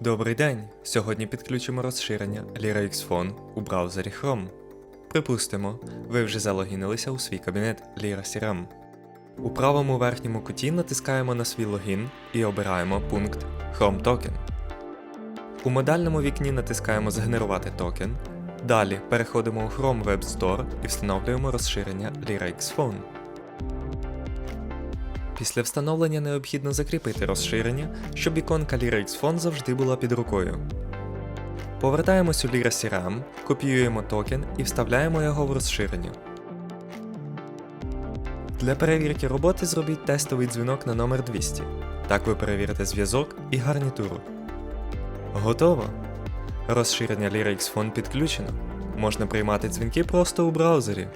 Добрий день! Сьогодні підключимо розширення LyraX Phone у браузері Chrome. Припустимо, ви вже залогінилися у свій кабінет Lyra CRM. У правому верхньому куті натискаємо на свій логін і обираємо пункт Chrome Token. У модальному вікні натискаємо Згенерувати токен. Далі переходимо у Chrome Web Store і встановлюємо розширення LyraX Phone. Після встановлення необхідно закріпити розширення, щоб іконка LyraX Phone завжди була під рукою. Повертаємось у Lyra CRM, копіюємо токен і вставляємо його в розширення. Для перевірки роботи зробіть тестовий дзвінок на номер 200. Так ви перевірите зв'язок і гарнітуру. Готово! Розширення LyraX Phone підключено. Можна приймати дзвінки просто у браузері.